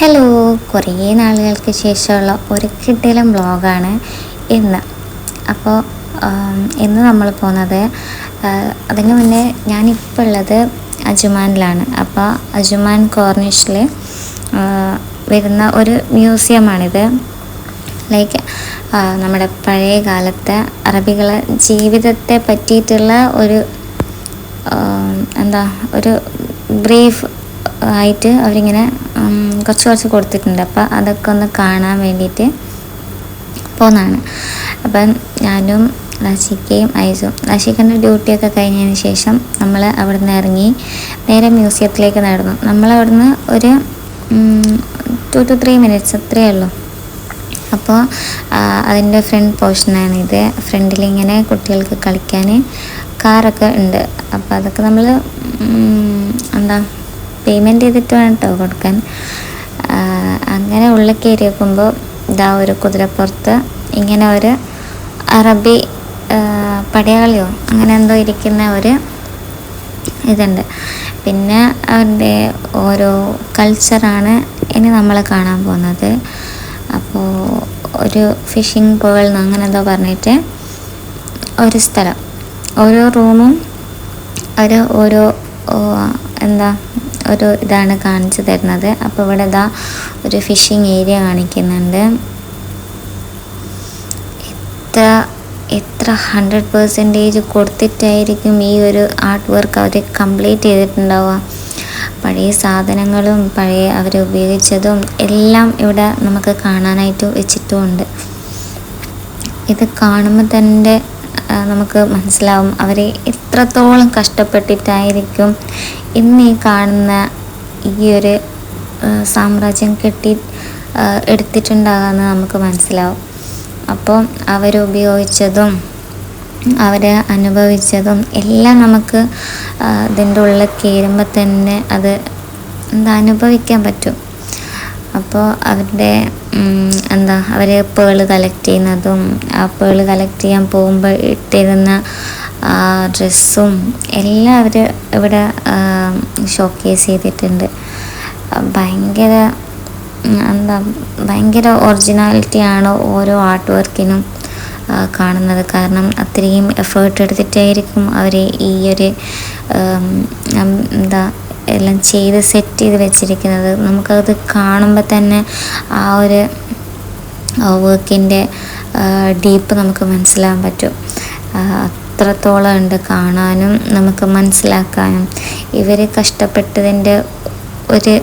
Hello കുറേ നാളുകൾക്ക് ശേഷമുള്ള ഒരു കിട്ടിലും ബ്ലോഗാണ് ഇന്ന്. അപ്പോൾ ഇന്ന് നമ്മൾ പോകുന്നത് അതിന് മുന്നേ ഞാനിപ്പോൾ ഉള്ളത് അജുമാനിലാണ്. അപ്പോൾ അജുമാൻ കോർണിഷിൽ വരുന്ന ഒരു മ്യൂസിയമാണിത്. ലൈക്ക് നമ്മുടെ പഴയ കാലത്തെ അറബികളെ ജീവിതത്തെ പറ്റിയിട്ടുള്ള ഒരു എന്താ ഒരു ബ്രീഫ് ആയിട്ട് അവരിങ്ങനെ കുറച്ച് കുറച്ച് കൊടുത്തിട്ടുണ്ട്. അപ്പോൾ അതൊക്കെ ഒന്ന് കാണാൻ വേണ്ടിയിട്ട് പോകുന്നതാണ് അപ്പം ഞാനും നശിക്കയും ഐസും നശിക്കന്റെ ഡ്യൂട്ടിയൊക്കെ കഴിഞ്ഞതിന് ശേഷം നമ്മൾ അവിടെ നിന്ന് ഇറങ്ങി നേരെ മ്യൂസിയത്തിലേക്ക് നടന്നു. നമ്മൾ അവിടുന്ന് ഒരു ടു ടു ത്രീ മിനിറ്റ്സ് അത്രയേ ഉള്ളൂ. അപ്പോൾ അതിന്റെ ഫ്രണ്ട് പോർഷനാണ് ഇത്. ഫ്രണ്ടിൽ ഇങ്ങനെ കുട്ടികൾക്ക് കളിക്കാൻ കാറൊക്കെ ഉണ്ട്. അപ്പോൾ അതൊക്കെ നമ്മൾ എന്താ പേയ്മെന്റ് ചെയ്തിട്ട് വേണം കേട്ടോ കൊടുക്കാൻ. അങ്ങനെ ഉള്ളിൽ കയറി വെക്കുമ്പോൾ ഇതാ ഒരു കുതിരപ്പുറത്ത് ഇങ്ങനെ ഒരു അറബി പടയാളിയോ അങ്ങനെ എന്തോ ഇരിക്കുന്ന ഒരു ഇതുണ്ട്. പിന്നെ അവരുടെ ഓരോ കൾച്ചറാണ് ഇനി നമ്മൾ കാണാൻ പോകുന്നത്. അപ്പോൾ ഒരു ഫിഷിംഗ് പോൾ അങ്ങനെ എന്തോ പറഞ്ഞിട്ട് ഒരു സ്ഥലം. ഓരോ റൂമും ഒരു ഓരോ എന്താ ഒരു ഇതാണ് കാണിച്ചു തരുന്നത്. അപ്പോൾ ഇവിടെ ഇതാ ഒരു ഫിഷിംഗ് ഏരിയ കാണിക്കുന്നുണ്ട്. എത്ര എത്ര ഹൺഡ്രഡ് പെർസെന്റേജ് കൊടുത്തിട്ടായിരിക്കും ഈ ഒരു ആർട്ട് വർക്ക് അവർ കംപ്ലീറ്റ് ചെയ്തിട്ടുണ്ടാവുക. പഴയ സാധനങ്ങളും പഴയ അവർ ഉപയോഗിച്ചതും എല്ലാം ഇവിടെ നമുക്ക് കാണാനായിട്ട് വെച്ചിട്ടുമുണ്ട്. ഇത് കാണുമ്പോൾ തന്നെ നമുക്ക് മനസ്സിലാവും. അവർ എത്രത്തോളം കഷ്ടപ്പെട്ടിട്ടായിരിക്കും ഇന്ന് ഈ കാണുന്ന ഈ ഒരു സാമ്രാജ്യം കെട്ടി എടുത്തിട്ടുണ്ടാകാമെന്ന് നമുക്ക് മനസ്സിലാവും. അപ്പോൾ അവരുപയോഗിച്ചതും അവർ അനുഭവിച്ചതും എല്ലാം നമുക്ക് ഇതിന്റെ ഉള്ളിൽ കയറുമ്പോൾ തന്നെ അത് എന്താ അനുഭവിക്കാൻ പറ്റും. അപ്പോൾ അവരുടെ എന്താ അവർ പേൾ കളക്ട് ചെയ്യുന്നതും ആ പേൾ കളക്ട് ചെയ്യാൻ പോകുമ്പോൾ ഇട്ടിരുന്ന ഡ്രസ്സും എല്ലാം അവർ ഇവിടെ ഷോക്കേസ് ചെയ്തിട്ടുണ്ട്. ഭയങ്കര എന്താ ഭയങ്കര ഒറിജിനാലിറ്റിയാണ് ഓരോ ആർട്ട് വർക്കിനും കാണുന്നത്. കാരണം അത്രയും എഫേർട്ട് എടുത്തിട്ടായിരിക്കും അവർ ഈ ഒരു എന്താ എല്ലാം ചെയ്ത് സെറ്റ് ചെയ്ത് വെച്ചിരിക്കുന്നത്. നമുക്കത് കാണുമ്പോൾ തന്നെ ആ ഒരു വർക്കിന്റെ ഡീപ്പ് നമുക്ക് മനസ്സിലാകാൻ പറ്റും. അത്രത്തോളം ഉണ്ട് കാണാനും നമുക്ക് മനസ്സിലാക്കാനും. ഇവർ കഷ്ടപ്പെട്ടതിന്റെ ഒരു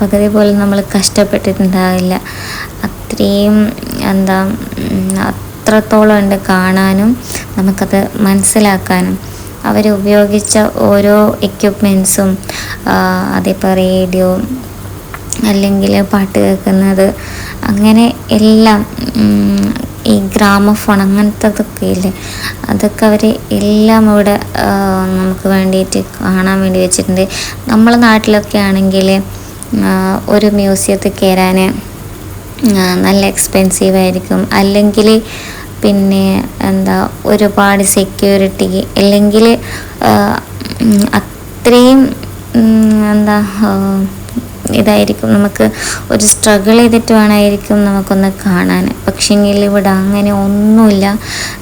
പകുതി പോലും നമ്മൾ കഷ്ടപ്പെട്ടിട്ടുണ്ടാവില്ല. അത്രയും എന്താ അത്രത്തോളം ഉണ്ട് കാണാനും നമുക്കത് മനസ്സിലാക്കാനും. അവർ ഉപയോഗിച്ച ഓരോ എക്യുപ്മെൻസും അതിപ്പോൾ റേഡിയോ അല്ലെങ്കിൽ പാട്ട് കേൾക്കുന്നത് അങ്ങനെ എല്ലാം ഈ ഗ്രാമഫോൺ അങ്ങനത്തതൊക്കെ ഇല്ലേ അതൊക്കെ അവർ എല്ലാം ഇവിടെ നമുക്ക് വേണ്ടിയിട്ട് കാണാൻ വേണ്ടി വെച്ചിട്ടുണ്ട്. നമ്മളെ നാട്ടിലൊക്കെ ആണെങ്കിൽ ഒരു മ്യൂസിയത്തിൽ കയറാൻ നല്ല എക്സ്പെൻസീവ് ആയിരിക്കും. അല്ലെങ്കിൽ പിന്നെ എന്താ ഒരുപാട് സെക്യൂരിറ്റി അല്ലെങ്കിൽ അത്രയും എന്താ ഇതായിരിക്കും. നമുക്ക് ഒരു സ്ട്രഗിൾ ചെയ്തിട്ട് വേണമായിരിക്കും നമുക്കൊന്ന് കാണാൻ. പക്ഷേങ്കിൽ ഇവിടെ അങ്ങനെ ഒന്നുമില്ല.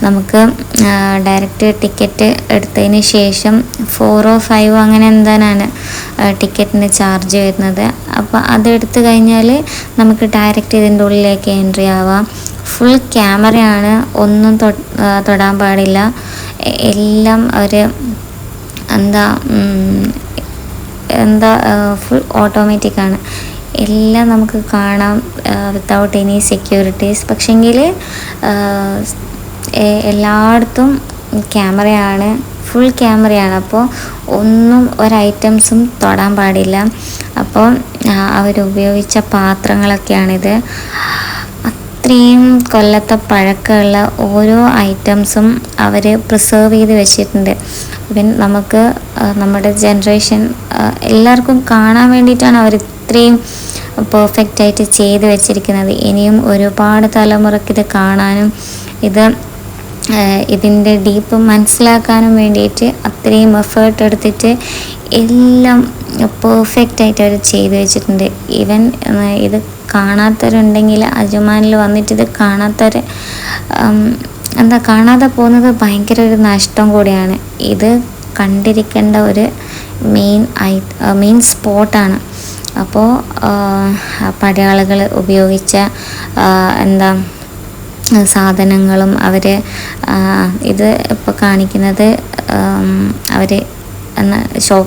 നമുക്ക് ഡയറക്റ്റ് ടിക്കറ്റ് എടുത്തതിന് ശേഷം ഫോറോ ഫൈവോ അങ്ങനെ എന്താണ് ടിക്കറ്റിന് ചാർജ് വരുന്നത്. അപ്പോൾ അതെടുത്ത് കഴിഞ്ഞാൽ നമുക്ക് ഡയറക്റ്റ് ഇതിന്റെ ഉള്ളിലേക്ക് എൻട്രി ആവാം. ഫുൾ ക്യാമറയാണ് ഒന്നും തൊടാൻ പാടില്ല. എല്ലാം ഒരു എന്താ എന്താ ഫുൾ ഓട്ടോമാറ്റിക് ആണ്. എല്ലാം നമുക്ക് കാണാം വിത്തൗട്ട് എനി സെക്യൂരിറ്റീസ് പക്ഷെങ്കിൽ എല്ലായിടത്തും ക്യാമറയാണ് ഫുൾ ക്യാമറയാണ്. അപ്പോൾ ഒന്നും ഒരു ഐറ്റംസും തൊടാൻ പാടില്ല. അപ്പോൾ അവരുപയോഗിച്ച പാത്രങ്ങളൊക്കെയാണിത്. അത്രയും കൊല്ലത്തെ പഴക്കമുള്ള ഓരോ ഐറ്റംസും അവർ പ്രിസേർവ് ചെയ്ത് വെച്ചിട്ടുണ്ട്. ഇവൻ നമുക്ക് നമ്മുടെ ജനറേഷൻ എല്ലാവർക്കും കാണാൻ വേണ്ടിയിട്ടാണ് അവർ ഇത്രയും പെർഫെക്റ്റായിട്ട് ചെയ്ത് വെച്ചിരിക്കുന്നത്. ഇനിയും ഒരുപാട് തലമുറയ്ക്ക് ഇത് കാണാനും ഇത് ഇതിന്റെ ഡീപ്പ് മനസ്സിലാക്കാനും വേണ്ടിയിട്ട് അത്രയും എഫേർട്ട് എടുത്തിട്ട് എല്ലാം പെർഫെക്റ്റായിട്ട് അവർ ചെയ്തു വെച്ചിട്ടുണ്ട്. ഈവൻ ഇത് കാണാത്തവരുണ്ടെങ്കിൽ അജുമാനിൽ വന്നിട്ട് ഇത് കാണാത്തവർ എന്താ കാണാതെ പോകുന്നത് ഭയങ്കര ഒരു നഷ്ടം കൂടിയാണ്. ഇത് കണ്ടിരിക്കേണ്ട ഒരു മെയിൻ ഐ മെയിൻ സ്പോട്ടാണ് അപ്പോൾ പടയാളികൾ ഉപയോഗിച്ച എന്താ സാധനങ്ങളും അവർ ഇത് ഇപ്പോൾ കാണിക്കുന്നത് അവർ ഷോ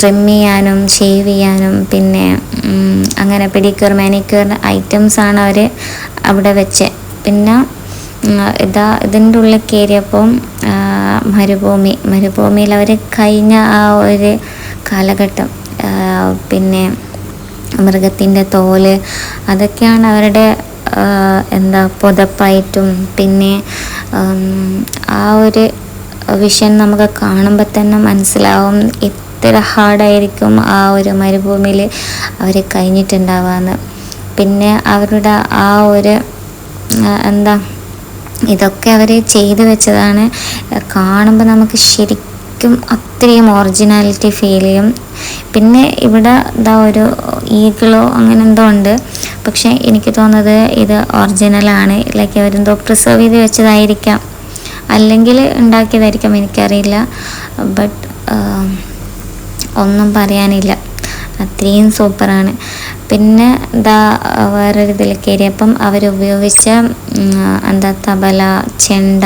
ഡ്രിം ചെയ്യാനും ഷേവ് ചെയ്യാനും പിന്നെ അങ്ങനെ പെഡിക്യൂർ മാനിക്യൂർ ഐറ്റംസാണ് അവർ അവിടെ വെച്ച്. പിന്നെ ഇതാ ഇതിന്റെ ഉള്ളിൽ കയറിയപ്പം മരുഭൂമി മരുഭൂമിയിൽ അവർ കഴിഞ്ഞ ആ ഒരു കാലഘട്ടം പിന്നെ മൃഗത്തിന്റെ തോൽ അതൊക്കെയാണ് അവരുടെ എന്താ പുതപ്പായിട്ടും പിന്നെ ആ ഒരു വിഷൻ നമുക്ക് കാണുമ്പോൾ തന്നെ മനസ്സിലാവും എത്ര ഹാർഡായിരിക്കും ആ ഒരു മരുഭൂമിയിൽ അവർ കഴിഞ്ഞിട്ടുണ്ടാവാന്ന് പിന്നെ അവരുടെ ആ ഒരു എന്താ ഇതൊക്കെ അവർ ചെയ്തു വെച്ചതാണ്. കാണുമ്പോൾ നമുക്ക് ശരിക്കും അത്രയും ഒറിജിനാലിറ്റി ഫീൽ ചെയ്യും. പിന്നെ ഇവിടെ ഇതാ ഒരു ഈഗിളോ അങ്ങനെ എന്തോ ഉണ്ട്. പക്ഷേ എനിക്ക് തോന്നുന്നത് ഇത് ഒറിജിനലാണ് ലൈക്ക് അവരെന്തോ പ്രിസർവ് ചെയ്ത് വെച്ചതായിരിക്കാം. അല്ലെങ്കിൽ ഉണ്ടാക്കിയതായിരിക്കാം എനിക്കറിയില്ല. ബട്ട് ഒന്നും പറയാനില്ല. അത്രയും സൂപ്പറാണ് പിന്നെ എന്താ വേറൊരു ഇതിൽ കയറിയപ്പം അവരുപയോഗിച്ച എന്താ തബല ചെണ്ട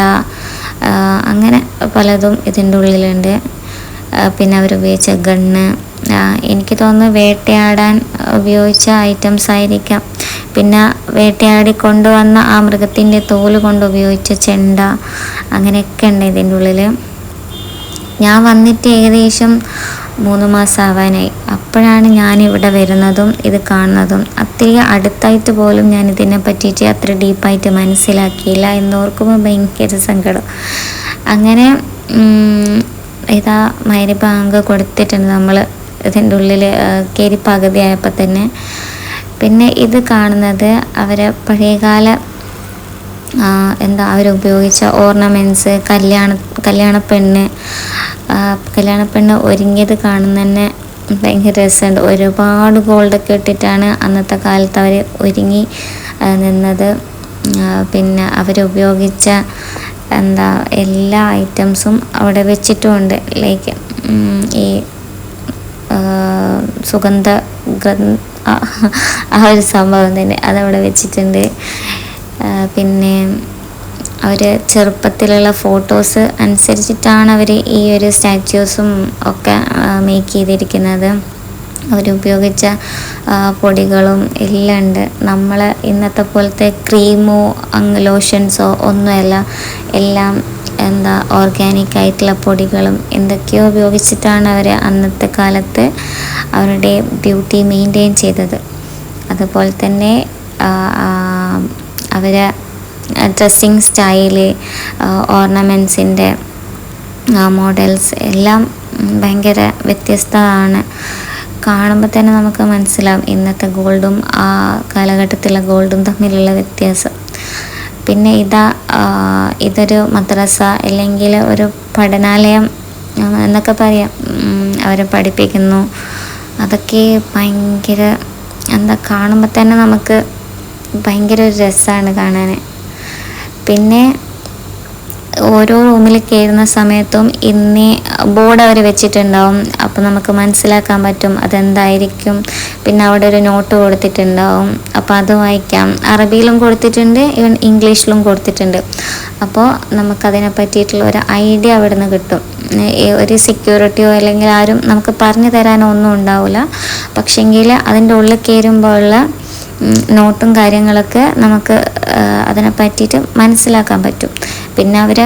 അങ്ങനെ പലതും ഇതിന്റെ ഉള്ളിലുണ്ട്. പിന്നെ അവരുപയോഗിച്ച ഗണ്ണ്. എനിക്ക് തോന്നുന്നു വേട്ടയാടാൻ ഉപയോഗിച്ച ഐറ്റംസ് ആയിരിക്കാം. പിന്നെ വേട്ടയാടി കൊണ്ടുവന്ന ആ മൃഗത്തിന്റെ തോൽ കൊണ്ട് ഉപയോഗിച്ച ചെണ്ട അങ്ങനെയൊക്കെ ഉണ്ട് ഇതിന്റെ ഉള്ളിൽ ഞാൻ വന്നിട്ട് ഏകദേശം മൂന്ന് മാസം ആവാനായി അപ്പോഴാണ് ഞാൻ ഇവിടെ വരുന്നതും ഇത് കാണുന്നതും. അത്രയും അടുത്തായിട്ട് പോലും ഞാൻ ഇതിനെ പറ്റിയിട്ട് അത്ര ഡീപ്പായിട്ട് മനസ്സിലാക്കിയില്ല എന്നോർക്കുമ്പോൾ ഭയങ്കര സങ്കടം. അങ്ങനെ ഇതാ മൈരി ബാങ്ക് കൊടുത്തിട്ടുണ്ട് നമ്മൾ ഇതിന്റെ ഉള്ളിൽ കയറി പകുതിയായപ്പോൾ തന്നെ. പിന്നെ ഇത് കാണുന്നത് അവരെ പഴയകാല എന്താ അവരുപയോഗിച്ച ഓർണമെന്റ്സ് കല്യാണ കല്യാണ പെണ്ണ് കല്യാണ പെണ്ണ് ഒരുങ്ങിയത് കാണുന്ന തന്നെ ഭയങ്കര രസമുണ്ട്. ഒരുപാട് ഗോൾഡൊക്കെ ഇട്ടിട്ടാണ് അന്നത്തെ കാലത്ത് അവർ ഒരുങ്ങി നിന്നത്. പിന്നെ അവരുപയോഗിച്ച എന്താ എല്ലാ ഐറ്റംസും അവിടെ വെച്ചിട്ടുമുണ്ട്. ലൈക്ക് ഈ സുഗന്ധ ആ ഒരു സംഭവം തന്നെ. അതവിടെ വെച്ചിട്ടുണ്ട്. പിന്നെ അവർ ചെറുപ്പത്തിലുള്ള ഫോട്ടോസ് അനുസരിച്ചിട്ടാണ് അവർ ഈ ഒരു സ്റ്റാച്യൂസും ഒക്കെ മേക്ക് ചെയ്തിരിക്കുന്നത്. അവരുപയോഗിച്ച പൊടികളും എല്ലാം ഉണ്ട്. നമ്മൾ ഇന്നത്തെ പോലത്തെ ക്രീമോ അങ്ങ് ലോഷൻസോ ഒന്നുമല്ല. എല്ലാം എന്താ ഓർഗാനിക് ആയിട്ടുള്ള പൊടികളും എന്തൊക്കെയോ ഉപയോഗിച്ചിട്ടാണ് അവർ അന്നത്തെ കാലത്ത് അവരുടെ ബ്യൂട്ടി മെയിന്റെയിൻ ചെയ്തത്. അതുപോലെ തന്നെ അവർ ഡ്രസ്സിങ് സ്റ്റൈൽ ഓർണമെന്റ്സിന്റെ മോഡൽസ് എല്ലാം ഭയങ്കര വ്യത്യസ്തമാണ്. കാണുമ്പോൾ തന്നെ നമുക്ക് മനസ്സിലാവും ഇന്നത്തെ ഗോൾഡും ആ കാലഘട്ടത്തിലെ ഗോൾഡും തമ്മിലുള്ള വ്യത്യാസം. പിന്നെ ഇതാ ഇതൊരു മദ്രസ അല്ലെങ്കിൽ ഒരു പഠനാലയം എന്നൊക്കെ പറയാം. അവരെ പഠിപ്പിക്കുന്നു. അതൊക്കെ ഭയങ്കര എന്താ കാണുമ്പോൾ തന്നെ നമുക്ക് ഭയങ്കര ഒരു രസമാണ് കാണാൻ പിന്നെ ഓരോ റൂമിൽ കയറുന്ന സമയത്തും ഇന്നേ ബോർഡ് അവർ വെച്ചിട്ടുണ്ടാവും. അപ്പോൾ നമുക്ക് മനസ്സിലാക്കാൻ പറ്റും അതെന്തായിരിക്കും. പിന്നെ അവിടെ ഒരു നോട്ട് കൊടുത്തിട്ടുണ്ടാവും. അപ്പോൾ അത് വായിക്കാം. അറബിയിലും കൊടുത്തിട്ടുണ്ട് ഈവൻ ഇംഗ്ലീഷിലും കൊടുത്തിട്ടുണ്ട്. അപ്പോൾ നമുക്കതിനെ പറ്റിയിട്ടുള്ള ഒരു ഐഡിയ അവിടെ നിന്ന് കിട്ടും ഒരു സെക്യൂരിറ്റിയോ അല്ലെങ്കിൽ ആരും നമുക്ക് പറഞ്ഞു തരാനോ ഒന്നും ഉണ്ടാവില്ല പക്ഷെങ്കിൽ അതിന്റെ ഉള്ളിൽ കയറുമ്പോഴുള്ള നോട്ടും കാര്യങ്ങളൊക്കെ നമുക്ക് അതിനെ പറ്റിയിട്ട് മനസ്സിലാക്കാൻ പറ്റും. പിന്നെ അവർ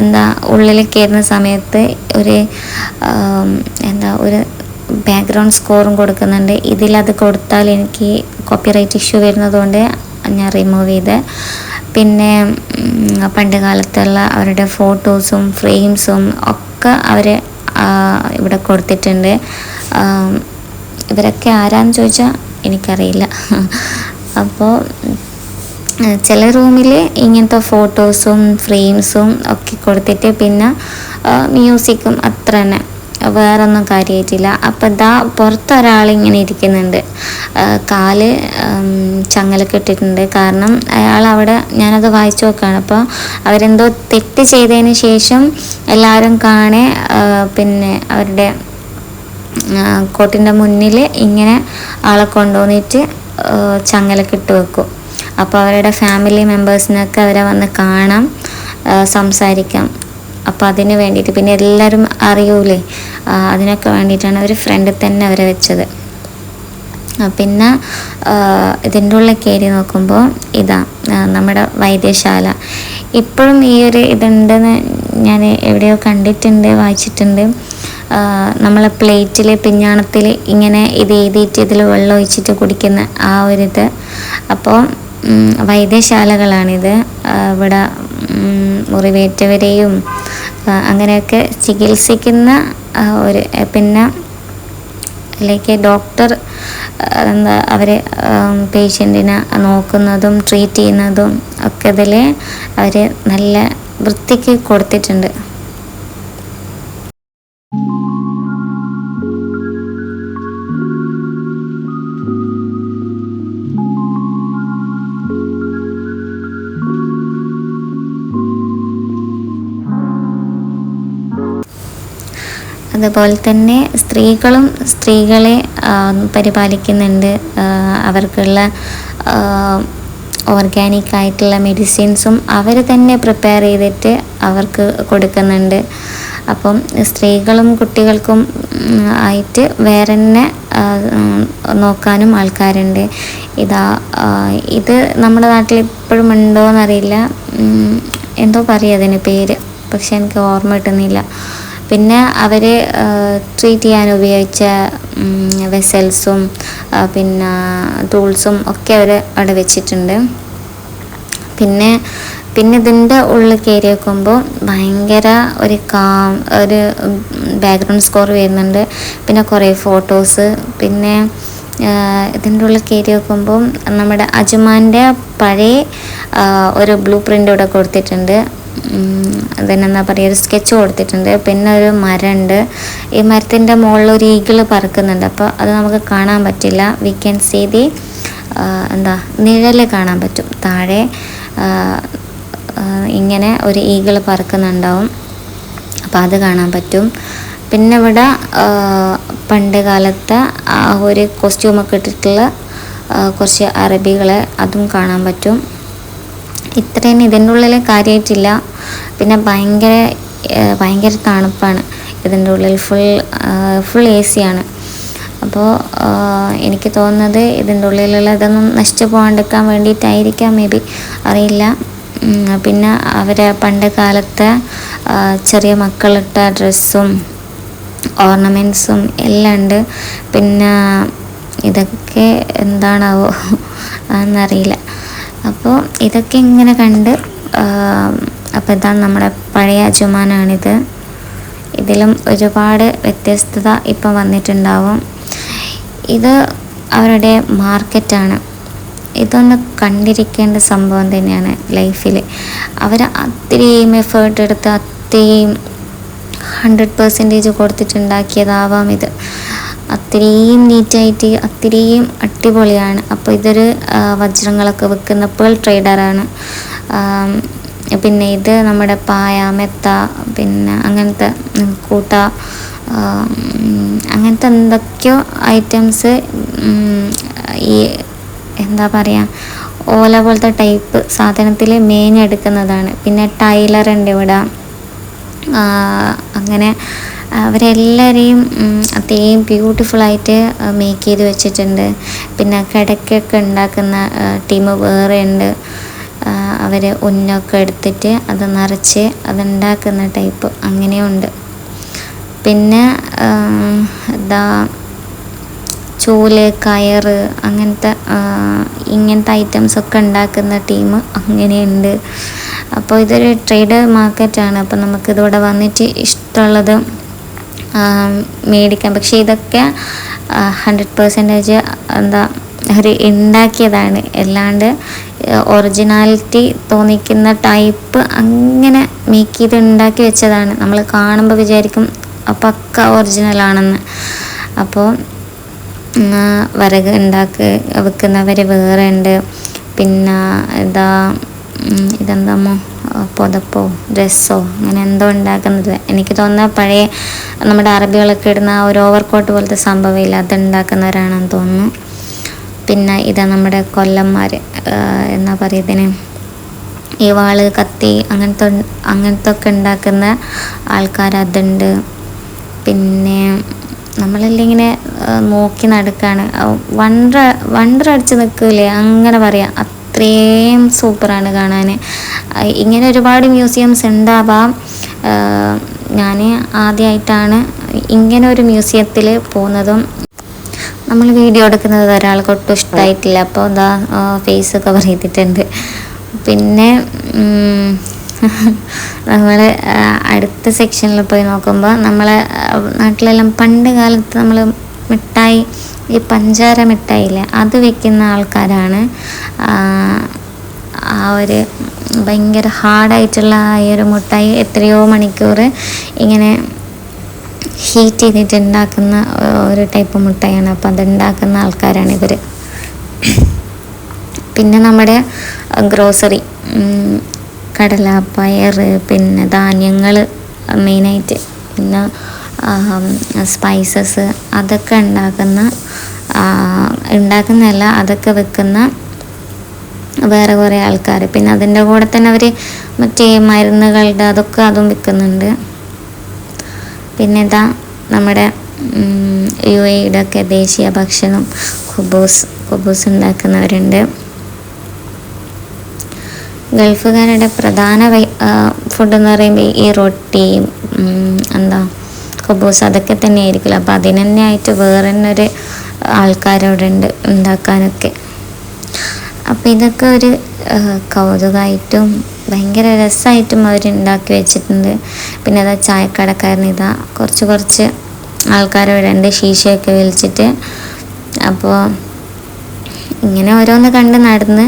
എന്താ ഉള്ളിൽ കയറുന്ന സമയത്ത് ഒരു എന്താ ഒരു ബാക്ക്ഗ്രൗണ്ട് സ്കോറും കൊടുക്കുന്നുണ്ട്. ഇതിലത് കൊടുത്താൽ എനിക്ക് കോപ്പിറൈറ്റ് ഇഷ്യൂ വരുന്നതുകൊണ്ട് ഞാൻ റിമൂവ് ചെയ്ത്. പിന്നെ പണ്ട് കാലത്തുള്ള അവരുടെ ഫോട്ടോസും ഫ്രെയിംസും ഒക്കെ അവർ ഇവിടെ കൊടുത്തിട്ടുണ്ട്. ഇവരൊക്കെ ആരാന്ന് ചോദിച്ചാൽ എനിക്കറിയില്ല. അപ്പോൾ ചില റൂമിൽ ഇങ്ങനത്തെ ഫോട്ടോസും ഫ്രെയിംസും ഒക്കെ കൊടുത്തിട്ട് പിന്നെ മ്യൂസിക്കും അത്ര തന്നെ. വേറൊന്നും കാര്യമായിട്ടില്ല അപ്പം ഇതാ പുറത്തൊരാളിങ്ങനെ ഇരിക്കുന്നുണ്ട്. കാൽ ചങ്ങല ഇട്ടിട്ടുണ്ട്. കാരണം അയാൾ അവിടെ ഞാനത് വായിച്ചു നോക്കുകയാണ് അപ്പോൾ അവരെന്തോ തെറ്റ് ചെയ്തതിന് ശേഷം എല്ലാവരും കാണെ പിന്നെ അവരുടെ കോട്ടിന്റെ മുന്നിൽ ഇങ്ങനെ ആളെ കൊണ്ടുവന്നിട്ട് ചങ്ങലൊക്കെ ഇട്ട് വെക്കും. അപ്പോൾ അവരുടെ ഫാമിലി മെമ്പേഴ്സിനൊക്കെ അവരെ വന്ന് കാണാം സംസാരിക്കാം. അപ്പോൾ അതിന് വേണ്ടിയിട്ട് പിന്നെ എല്ലാവരും അറിയൂലേ? അതിനൊക്കെ വേണ്ടിയിട്ടാണ് അവർ ഫ്രണ്ടിൽ തന്നെ അവരെ വെച്ചത്. പിന്നെ ഇതിന്റെ ഉള്ളിൽ കയറി നോക്കുമ്പോൾ ഇതാ നമ്മുടെ വൈദ്യശാല. ഇപ്പോഴും ഈ ഒരു ഇതുണ്ടെന്ന് ഞാൻ എവിടെയോ കണ്ടിട്ടുണ്ട് വായിച്ചിട്ടുണ്ട്. നമ്മളെ പ്ലേറ്റിൽ പിഞ്ഞാണത്തിൽ ഇങ്ങനെ ഇത് എഴുതിയിട്ട് ഇതിൽ വെള്ളം ഒഴിച്ചിട്ട് കുടിക്കുന്ന ആ ഒരു ഇത് അപ്പോൾ വൈദ്യശാലകളാണിത്. ഇവിടെ മുറിവേറ്റവരെയും അങ്ങനെയൊക്കെ ചികിത്സിക്കുന്ന ഒരു പിന്നെ ലൈക്ക് ഡോക്ടർ എന്താ അവർ പേഷ്യന്റിനെ നോക്കുന്നതും ട്രീറ്റ് ചെയ്യുന്നതും ഒക്കെ ഇതിൽ അവർ നല്ല വൃത്തിക്ക് കൊടുത്തിട്ടുണ്ട്. അതുപോലെ തന്നെ സ്ത്രീകളും സ്ത്രീകളെ പരിപാലിക്കുന്നുണ്ട്. അവർക്കുള്ള ഓർഗാനിക് ആയിട്ടുള്ള മെഡിസിൻസും അവർ തന്നെ പ്രിപ്പയർ ചെയ്തിട്ട് അവർക്ക് കൊടുക്കുന്നുണ്ട്. അപ്പം സ്ത്രീകളും കുട്ടികൾക്കും ആയിട്ട് വേറെ തന്നെ നോക്കാനും ആൾക്കാരുണ്ട്. ഇതാ ഇത് നമ്മുടെ നാട്ടിൽ ഇപ്പോഴും ഉണ്ടോ എന്നറിയില്ല എന്തോ പറയുക അതിന് പേര്. പക്ഷെ എനിക്ക് ഓർമ്മ കിട്ടുന്നില്ല. പിന്നെ അവർ ട്രീറ്റ് ചെയ്യാൻ ഉപയോഗിച്ച വെസൽസും പിന്നെ ടൂൾസും ഒക്കെ അവർ അവിടെ വെച്ചിട്ടുണ്ട്. പിന്നെ പിന്നെ ഇതിന്റെ ഉള്ളിൽ കയറി വെക്കുമ്പോൾ ഭയങ്കര ഒരു കാം ഒരു ബാക്ക്ഗ്രൗണ്ട് സ്കോർ വരുന്നുണ്ട്. പിന്നെ കുറേ ഫോട്ടോസ് പിന്നെ ഇതിന്റെ ഉള്ളിൽ കയറി വെക്കുമ്പോൾ നമ്മുടെ അജുമാന്റെ പഴയ ഒരു ബ്ലൂ പ്രിന്റ് ഇവിടെ കൊടുത്തിട്ടുണ്ട്. അതിനെന്താ പറയുക ഒരു സ്കെച്ച് കൊടുത്തിട്ടുണ്ട്. പിന്നെ ഒരു മരമുണ്ട് ഈ മരത്തിന്റെ മുകളിൽ ഒരു ഈഗിൾ പറക്കുന്നുണ്ട്. അപ്പോൾ അത് നമുക്ക് കാണാൻ പറ്റില്ല. വി ക്യാൻ സീ ദി എന്താ നിഴൽ കാണാൻ പറ്റും. താഴെ ഇങ്ങനെ ഒരു ഈഗിൾ പറക്കുന്നുണ്ടാവും. അപ്പോൾ അത് കാണാൻ പറ്റും. പിന്നെ ഇവിടെ പണ്ട് കാലത്തെ ഒരു കോസ്റ്റ്യൂമൊക്കെ ഇട്ടിട്ടുള്ള കുറച്ച് അറബികളെ അതും കാണാൻ പറ്റും. ഇത്രയും ഇതിന്റെ ഉള്ളിൽ കാര്യമായിട്ടില്ല പിന്നെ ഭയങ്കര ഭയങ്കര തണുപ്പാണ്. ഇതിന്റെ ഉള്ളിൽ ഫുൾ ഫുൾ എ സി ആണ്. അപ്പോൾ എനിക്ക് തോന്നുന്നത് ഇതിന്റെ ഉള്ളിലുള്ള ഇതൊന്നും നശിച്ചു പോകാണ്ടിരിക്കാൻ വേണ്ടിയിട്ടായിരിക്കാം. മേ ബി അറിയില്ല. പിന്നെ അവരെ പണ്ട് കാലത്തെ ചെറിയ മക്കളിട്ട ഡ്രസ്സും ഓർണമെന്റ്സും എല്ലാം ഉണ്ട്. പിന്നെ ഇതൊക്കെ എന്താണാവോ? എന്നറിയില്ല അപ്പോൾ ഇതൊക്കെ ഇങ്ങനെ കണ്ട് അപ്പോൾ ഇതാണ് നമ്മുടെ പഴയ അജുമാനാണിത് ഇതിലും ഒരുപാട് വ്യത്യസ്തത ഇപ്പം വന്നിട്ടുണ്ടാവും. ഇത് അവരുടെ മാർക്കറ്റാണ്. ഇതൊന്ന് കണ്ടിരിക്കേണ്ട സംഭവം തന്നെയാണ് ലൈഫിൽ അവർ അത്രയും എഫേർട്ട് എടുത്ത് അത്രയും ഹൺഡ്രഡ് പെർസെന്റേജ് കൊടുത്തിട്ടുണ്ടാക്കിയതാവാം ഇത്. അത്രയും നീറ്റായിട്ട് അത്രയും അടിപൊളിയാണ്. അപ്പോൾ ഇതൊരു വജ്രങ്ങളൊക്കെ വെക്കുന്ന പേൾ ട്രേഡറാണ് പിന്നെ ഇത് നമ്മുടെ പായ മെത്ത പിന്നെ അങ്ങനത്തെ കൂട്ട അങ്ങനത്തെ എന്തൊക്കെയോ ഐറ്റംസ് ഈ എന്താ പറയുക ഓല പോലത്തെ ടൈപ്പ് സാധനത്തിൽ എടുക്കുന്നതാണ് പിന്നെ ടൈലർ ഉണ്ട് ഇവിടെ. അങ്ങനെ അവരെല്ലാവരെയും അത്രയും ബ്യൂട്ടിഫുള്ളായിട്ട് മേക്ക് ചെയ്ത് വെച്ചിട്ടുണ്ട്. പിന്നെ കിടക്കൊക്കെ ഉണ്ടാക്കുന്ന ടീം വേറെ ഉണ്ട്. അവർ ഉന്നൊക്കെ എടുത്തിട്ട് അത് നിറച്ച് അതുണ്ടാക്കുന്ന ടൈപ്പ് അങ്ങനെയുണ്ട് പിന്നെ എന്താ ചൂൽ കയറ് അങ്ങനത്തെ ഇങ്ങനത്തെ ഐറ്റംസ് ഒക്കെ ഉണ്ടാക്കുന്ന ടീം അങ്ങനെയുണ്ട് അപ്പോൾ ഇതൊരു ട്രേഡ് മാർക്കറ്റാണ് അപ്പോൾ നമുക്കിതിവിടെ വന്നിട്ട് ഇഷ്ടമുള്ളത് മേടിക്കാം പക്ഷേ ഇതൊക്കെ ഹൺഡ്രഡ് പെർസെന്റേജ് എന്താ അവർ ഉണ്ടാക്കിയതാണ് അല്ലാണ്ട് ഒറിജിനാലിറ്റി തോന്നിക്കുന്ന ടൈപ്പ് അങ്ങനെ മേക്ക് ചെയ്ത് ഉണ്ടാക്കി വെച്ചതാണ്. നമ്മൾ കാണുമ്പോൾ വിചാരിക്കും പക്ക ഒറിജിനലാണെന്ന് അപ്പോൾ വിറക് ഉണ്ടാക്കി വെക്കുന്നവർ വേറെ ഉണ്ട് പിന്നെ ഇതാ ഇതെന്താമോ പുതപ്പോ ഡ്രസ്സോ അങ്ങനെ എന്തോ ഉണ്ടാക്കുന്നത്. എനിക്ക് തോന്നുന്ന പഴയ നമ്മുടെ അറബികളൊക്കെ ഇടുന്ന ആ ഒരു ഓവർകോട്ട് പോലത്തെ സംഭവമില്ല അത് ഉണ്ടാക്കുന്നവരാണെന്ന് തോന്നുന്നു. പിന്നെ ഇതാ നമ്മുടെ കൊല്ലന്മാർ എന്നാ പറയുന്നതിന് ഈ വാൾ കത്തി അങ്ങനത്തെ അങ്ങനത്തെ ഒക്കെ ഉണ്ടാക്കുന്ന ആൾക്കാർ അതുണ്ട്. പിന്നെ നമ്മളെല്ലാം ഇങ്ങനെ നോക്കി നടക്കുകയാണ് വണ്ടർ വണ്ടർ അടിച്ച് നിൽക്കില്ലേ അങ്ങനെ പറയാം. അത്രയും സൂപ്പറാണ് കാണാൻ. ഇങ്ങനെ ഒരുപാട് മ്യൂസിയംസ് ഉണ്ടാവാം. ഞാൻ ആദ്യമായിട്ടാണ് ഇങ്ങനെ ഒരു മ്യൂസിയത്തിൽ പോകുന്നതും. നമ്മൾ വീഡിയോ എടുക്കുന്നത് ഒരാൾക്ക് ഒട്ടും ഇഷ്ടമായിട്ടില്ല അപ്പോൾ എന്താ ഫേസ് കവർ ചെയ്തിട്ടുണ്ട് പിന്നെ നമ്മൾ അടുത്ത സെക്ഷനിൽ പോയി നോക്കുമ്പോൾ നമ്മളെ നാട്ടിലെല്ലാം പണ്ട് കാലത്ത് നമ്മൾ മിഠായി ഈ പഞ്ചാര മിഠായില്ല അത് വെക്കുന്ന ആൾക്കാരാണ്. ആ ഒരു ഭയങ്കര ഹാർഡായിട്ടുള്ള ആ ഒരു മിഠായി എത്രയോ മണിക്കൂർ ഇങ്ങനെ ഹീറ്റ് ചെയ്തിട്ട് ഉണ്ടാക്കുന്ന ഒരു ടൈപ്പ് മുട്ടയാണ്. അപ്പോൾ അതുണ്ടാക്കുന്ന ആൾക്കാരാണ് ഇവർ പിന്നെ നമ്മുടെ ഗ്രോസറി കടല പയർ പിന്നെ ധാന്യങ്ങൾ മെയിനായിട്ട്. പിന്നെ സ്പൈസസ് അതൊക്കെ ഉണ്ടാക്കുന്ന ഉണ്ടാക്കുന്നതല്ല അതൊക്കെ വെക്കുന്ന വേറെ കുറേ ആൾക്കാർ. പിന്നെ അതിന്റെ കൂടെ തന്നെ അവർ മറ്റേ മരുന്നുകളുടെ അതൊക്കെ അതും വിൽക്കുന്നുണ്ട് പിന്നെ ഇതാ നമ്മുടെ യു എയുടെ ഒക്കെ ദേശീയ ഭക്ഷണം കുബൂസ് കുബൂസ് ഉണ്ടാക്കുന്നവരുണ്ട്. ഗൾഫുകാരുടെ പ്രധാന ഫുഡ് എന്ന് പറയുമ്പോൾ ഈ റൊട്ടി എന്താ ഖുബൂസ് അതൊക്കെ തന്നെ ആയിരിക്കില്ല? അപ്പം അതിന് തന്നെ ആയിട്ട് വേറെ തന്നെ ഒരു ആൾക്കാരവിടെ ഉണ്ട് ഉണ്ടാക്കാനൊക്കെ. അപ്പം ഇതൊക്കെ ഒരു കൗതുകമായിട്ടും ഭയങ്കര രസമായിട്ടും അവർ ഉണ്ടാക്കി വെച്ചിട്ടുണ്ട്. പിന്നെ അതാ ചായക്കടക്കാരൻ ഇതാ കുറച്ച് കുറച്ച് ആൾക്കാരവിടെ ഉണ്ട് ശീശയൊക്കെ വലിച്ചിട്ട് അപ്പോൾ ഇങ്ങനെ ഓരോന്ന് കണ്ട് നടന്ന്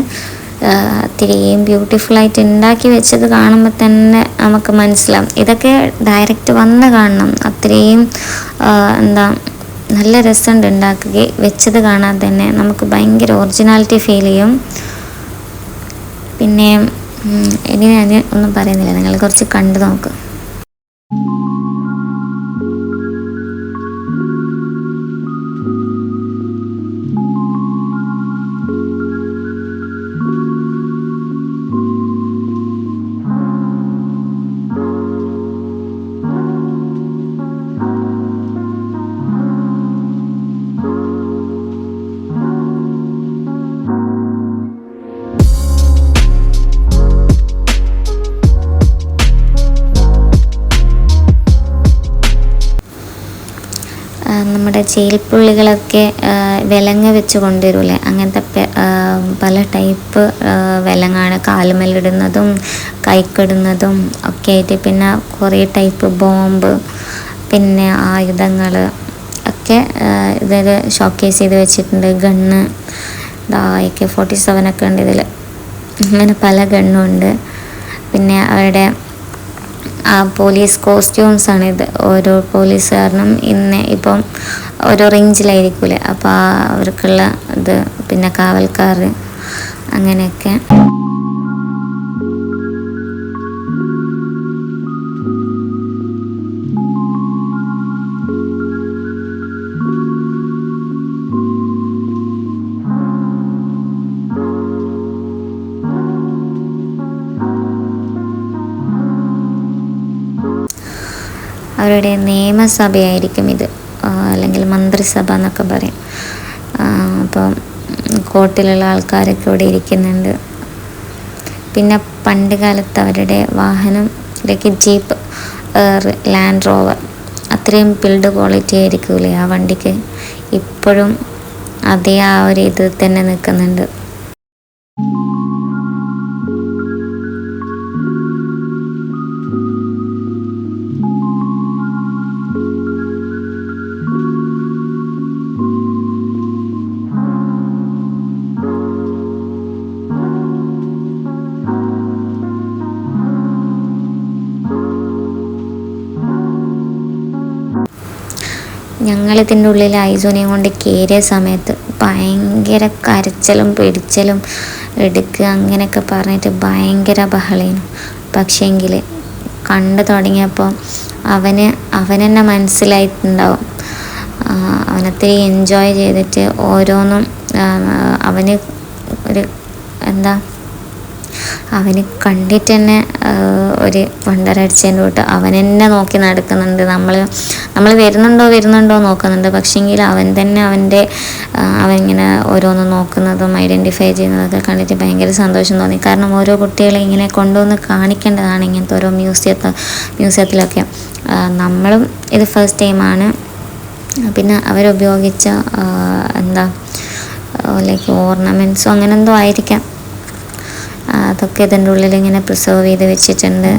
അത്രയും ബ്യൂട്ടിഫുള്ളായിട്ട് ഉണ്ടാക്കി വെച്ചത് കാണുമ്പോൾ തന്നെ നമുക്ക് മനസ്സിലാവും. ഇതൊക്കെ ഡയറക്റ്റ് വന്ന് കാണണം. അത്രയും എന്താ നല്ല രസമുണ്ട് ഉണ്ടാക്കുക വെച്ചത് കാണാൻ തന്നെ. നമുക്ക് ഭയങ്കര ഒറിജിനാലിറ്റി ഫീൽ ചെയ്യും. പിന്നെ ഇനി ഞാൻ ഒന്നും പറയുന്നില്ല. നിങ്ങൾ കുറച്ച് കണ്ടു നോക്ക്. ചേൽപ്പുള്ളികളൊക്കെ വിലങ്ങ് വെച്ച് കൊണ്ടുവരൂലേ അങ്ങനത്തെ പല ടൈപ്പ് വിലങ്ങാണ്. കാലുമലിടുന്നതും കൈക്കിടുന്നതും ഒക്കെ ആയിട്ട് പിന്നെ കുറേ ടൈപ്പ് ബോംബ് പിന്നെ ആയുധങ്ങൾ ഒക്കെ ഇതിൽ ഷോക്കേസ് ചെയ്ത് വെച്ചിട്ടുണ്ട്. ഗണ്ണ് ദാ എ കെ ഫോർട്ടി സെവൻ ഒക്കെ ഉണ്ട് ഇതിൽ അങ്ങനെ പല ഗണ്ണുണ്ട് പിന്നെ അവരുടെ പോലീസ് കോസ്റ്റ്യൂംസ് ആണ് ഇത്. ഓരോ പോലീസുകാരനും ഇന്ന് ഇപ്പം ഓരോ റേഞ്ചിലായിരിക്കൂലേ. അപ്പോൾ അവർക്കുള്ള ഇത് പിന്നെ കാവൽക്കാർ അങ്ങനെയൊക്കെ. അവരുടെ നിയമസഭയായിരിക്കും ഇത്. അല്ലെങ്കിൽ മന്ത്രിസഭ എന്നൊക്കെ പറയും. അപ്പം കോട്ടിലുള്ള ആൾക്കാരൊക്കെ ഇവിടെ ഇരിക്കുന്നുണ്ട്. പിന്നെ പണ്ട് കാലത്ത് അവരുടെ വാഹനം ലൈക്ക് ജീപ്പ് ലാൻഡ് റോവർ അത്രയും ബിൽഡ് ക്വാളിറ്റി ആയിരിക്കൂലേ ആ വണ്ടിക്ക്? ഇപ്പോഴും അതേ ആ ഒരു ഇത് തന്നെ നിൽക്കുന്നുണ്ട്. ഇതിന്റെ ഉള്ളിൽ ഐസോനെയും കൊണ്ട് കയറിയ സമയത്ത് ഭയങ്കര കരച്ചിലും പിടിച്ചലും എടുക്കുക അങ്ങനെയൊക്കെ പറഞ്ഞിട്ട് ഭയങ്കര ബഹളേനു. പക്ഷേങ്കിൽ കണ്ടു തുടങ്ങിയപ്പോൾ അവന് അവനെന്നെ മനസ്സിലായിട്ടുണ്ടാവും. അവനത്തിരി എൻജോയ് ചെയ്തിട്ട് ഓരോന്നും അവന് ഒരു എന്താ അവന് കണ്ടിട്ട് തന്നെ ഒരു വണ്ടരടിച്ചതിന്റെ തൊട്ട് അവൻ തന്നെ നോക്കി നടക്കുന്നുണ്ട്. നമ്മൾ നമ്മൾ വരുന്നുണ്ടോ വരുന്നുണ്ടോ നോക്കുന്നുണ്ട്. പക്ഷേങ്കിൽ അവൻ തന്നെ അവന്റെ അവൻ ഇങ്ങനെ ഓരോന്ന് നോക്കുന്നതും ഐഡന്റിഫൈ ചെയ്യുന്നതൊക്കെ കണ്ടിട്ട് ഭയങ്കര സന്തോഷം തോന്നി. കാരണം ഓരോ കുട്ടികളെ ഇങ്ങനെ കൊണ്ടുവന്ന് കാണിക്കേണ്ടതാണ് ഇങ്ങനത്തെ ഓരോ മ്യൂസിയത്ത് മ്യൂസിയത്തിലൊക്കെ. നമ്മളും ഇത് ഫസ്റ്റ് ടൈമാണ് പിന്നെ അവരുപയോഗിച്ച എന്താ ലൈക്ക് ഓർണമെന്റ്സോ അങ്ങനെ എന്തോ ആയിരിക്കാം. അതൊക്കെ ഇതിന്റെ ഉള്ളിൽ ഇങ്ങനെ പ്രിസർവ് ചെയ്ത് വെച്ചിട്ടുണ്ട്.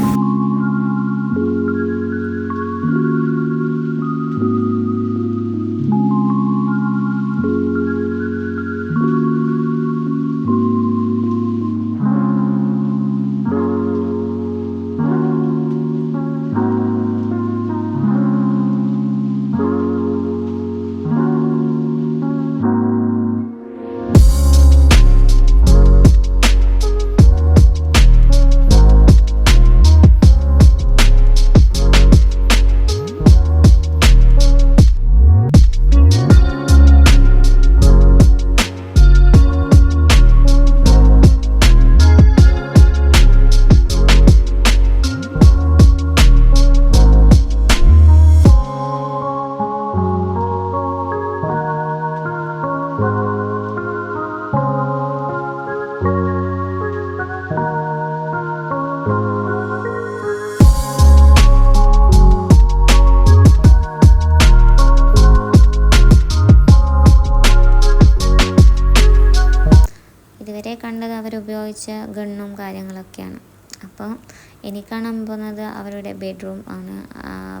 ബെഡ്റൂം ആണ്.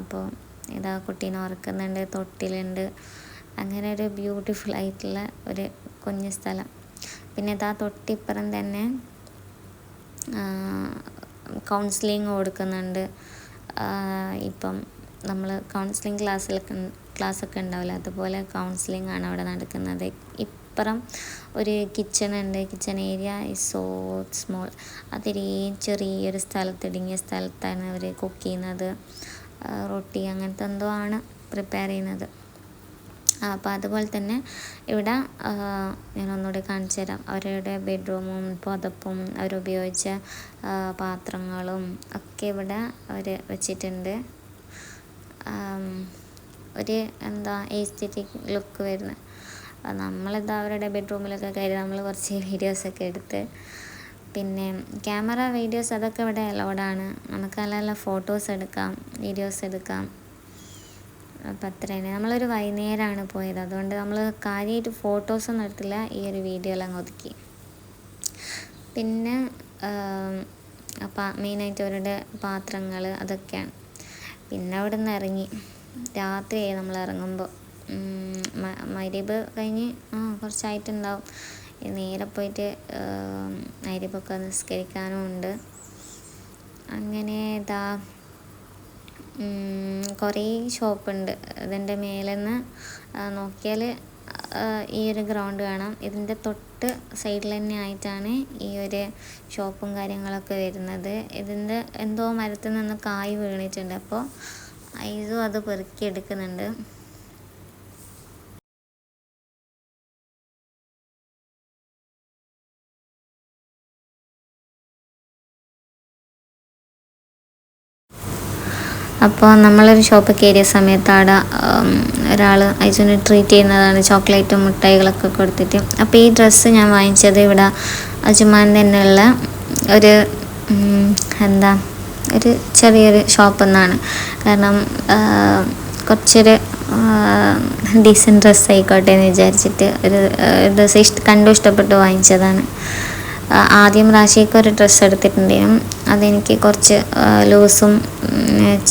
അപ്പോൾ ഇതാ കുട്ടീനെ ഉറക്കുന്നുണ്ട് തൊട്ടിലുണ്ട്. അങ്ങനെ ഒരു ബ്യൂട്ടിഫുൾ ആയിട്ടുള്ള ഒരു കുഞ്ഞു സ്ഥലം. പിന്നെ ഇതാ തൊട്ടിപ്പുറം തന്നെ കൗൺസിലിംഗ് കൊടുക്കുന്നുണ്ട്. ഇപ്പം നമ്മൾ കൗൺസിലിംഗ് ക്ലാസ്സിലൊക്കെ ക്ലാസ്സൊക്കെ ഉണ്ടാവില്ല. അതുപോലെ കൗൺസിലിംഗ് ആണ് അവിടെ നടക്കുന്നത്. ഇപ്പുറം ഒരു കിച്ചൺ ഉണ്ട്. Kitchen area is so small അതിരി ചെറിയൊരു സ്ഥലത്ത് ഇടുങ്ങിയ സ്ഥലത്താണ് അവർ കുക്ക് ചെയ്യുന്നത്. റൊട്ടി അങ്ങനത്തെ എന്തോ ആണ് പ്രിപ്പയർ ചെയ്യുന്നത്. അപ്പോൾ അതുപോലെ തന്നെ ഇവിടെ ഞാൻ ഒന്നുകൂടി കാണിച്ചു തരാം. അവരുടെ ബെഡ്റൂമും പുതപ്പും അവരുപയോഗിച്ച പാത്രങ്ങളും ഒക്കെ ഇവിടെ അവർ വെച്ചിട്ടുണ്ട്. ഒരു എന്താ എസ്തറ്റിക് ലുക്ക് വരുന്നത് അപ്പം നമ്മളിത് അവരുടെ ബെഡ്റൂമിലൊക്കെ കയറി നമ്മൾ കുറച്ച് വീഡിയോസൊക്കെ എടുത്ത് പിന്നെ ക്യാമറ വീഡിയോസ് അതൊക്കെ ഇവിടെ അലൗഡാണ് നമുക്ക് നല്ല നല്ല ഫോട്ടോസ് എടുക്കാം വീഡിയോസ് എടുക്കാം. അപ്പം അത്രയാണ് നമ്മളൊരു വൈകുന്നേരമാണ് പോയത്. അതുകൊണ്ട് നമ്മൾ കാര്യമായിട്ട് ഫോട്ടോസൊന്നും എടുത്തില്ല. ഈ ഒരു വീഡിയോയിലങ്ങ് ഒതുക്കി. പിന്നെ അപ്പം മെയിനായിട്ട് അവരുടെ പാത്രങ്ങൾ അതൊക്കെയാണ്. പിന്നെ അവിടെ നിന്ന് ഇറങ്ങി. രാത്രിയായി നമ്മൾ ഇറങ്ങുമ്പോൾ മരിബ് കഴിഞ്ഞ് ആ കുറച്ചായിട്ടുണ്ടാവും. നേരെ പോയിട്ട് മരിബൊക്കെ നിസ്കരിക്കാനും ഉണ്ട്. അങ്ങനെ ഇതാ കുറേ ഷോപ്പുണ്ട്. ഇതിന്റെ മേലെ നിന്ന് നോക്കിയാൽ ഈ ഒരു ഗ്രൗണ്ട് കാണാം. ഇതിന്റെ തൊട്ട് സൈഡിൽ തന്നെ ആയിട്ടാണ് ഈ ഒരു ഷോപ്പും കാര്യങ്ങളൊക്കെ വരുന്നത്. ഇതിന്റെ എന്തോ മരത്തിൽ നിന്ന് കായ് വീണിട്ടുണ്ട്. അപ്പോൾ ഐസു അത് പെറുക്കി എടുക്കുന്നുണ്ട്. അപ്പോൾ നമ്മളൊരു ഷോപ്പ് കയറിയ സമയത്ത് അവിടെ ഒരാൾ ഐസുവിനെ ട്രീറ്റ് ചെയ്യുന്നതാണ് ചോക്ലേറ്റും മിഠായികളൊക്കെ കൊടുത്തിട്ട്. അപ്പോൾ ഈ ഡ്രസ്സ് ഞാൻ വാങ്ങിച്ചത് ഇവിടെ അജുമാൻ തന്നെയുള്ള ഒരു എന്താ ഒരു ചെറിയൊരു ഷോപ്പ് എന്നാണ് കാരണം കുറച്ചൊരു ഡീസന്റ് ഡ്രസ്സ് ആയിക്കോട്ടെ എന്ന് വിചാരിച്ചിട്ട് ഒരു ഡ്രസ്സ് ഇഷ്ട കണ്ടു ഇഷ്ടപ്പെട്ട് വാങ്ങിച്ചതാണ്. ആദ്യം റാഷിക്ക് ഒരു ഡ്രസ്സ് എടുത്തിട്ടുണ്ടായിരുന്നു. അതെനിക്ക് കുറച്ച് ലൂസും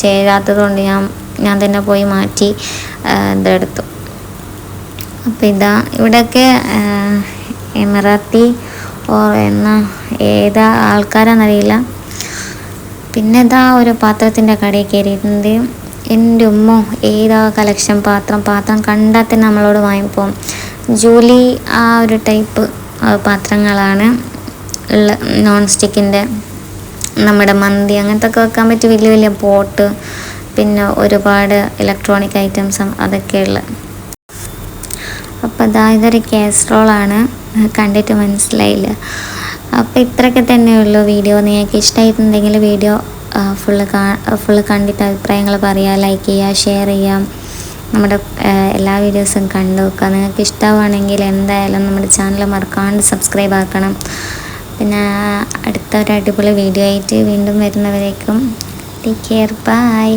ചേരാത്തതുകൊണ്ട് ചേരാത്തത് കൊണ്ട് ഞാൻ ഞാൻ തന്നെ പോയി മാറ്റി ഇതെടുത്തു. അപ്പോൾ ഇതാ ഇവിടെയൊക്കെ എമിറാത്തി ഓർ എന്ന ഏതാ ആൾക്കാരാണെന്നറിയില്ല പിന്നെ ഇതാ ഒരു പാത്രത്തിന്റെ കടയിൽ കയറിയിട്ടുണ്ട് എന്റെ ഉമ്മ ഏതാ കളക്ഷൻ പാത്രം? പാത്രം കണ്ടാൽ തന്നെ നമ്മളോട് വാങ്ങിപ്പോവും. ജൂലി ആ ഒരു ടൈപ്പ് പാത്രങ്ങളാണ് ഉള്ള നോൺ സ്റ്റിക്കിന്റെ നമ്മുടെ മന്തി അങ്ങനത്തെ ഒക്കെ വെക്കാൻ പറ്റിയ വലിയ വലിയ പോട്ട് പിന്നെ ഒരുപാട് ഇലക്ട്രോണിക് ഐറ്റംസും അതൊക്കെയുള്ള അപ്പോൾ അതാ ഇതൊരു കാസറോളാണ് കണ്ടിട്ട് മനസ്സിലായില്ല. അപ്പോൾ ഇത്രയൊക്കെ തന്നെയുള്ളൂ വീഡിയോ. നിങ്ങൾക്ക് ഇഷ്ടമായിട്ടുണ്ടെങ്കിൽ വീഡിയോ ഫുള്ള് കാ ഫുള്ള് കണ്ടിട്ട് അഭിപ്രായങ്ങൾ പറയുക ലൈക്ക് ചെയ്യുക ഷെയർ ചെയ്യാം നമ്മുടെ എല്ലാ വീഡിയോസും കണ്ടു നോക്കുക. നിങ്ങൾക്ക് ഇഷ്ടമാണെങ്കിൽ എന്തായാലും നമ്മുടെ ചാനൽ മറക്കാണ്ട് സബ്സ്ക്രൈബ് ആക്കണം. പിന്നെ അടുത്ത ഒരു അടിപൊളി വീഡിയോ ആയിട്ട് വീണ്ടും വരുന്നവരേക്കും ടേക്ക് കെയർ ബൈ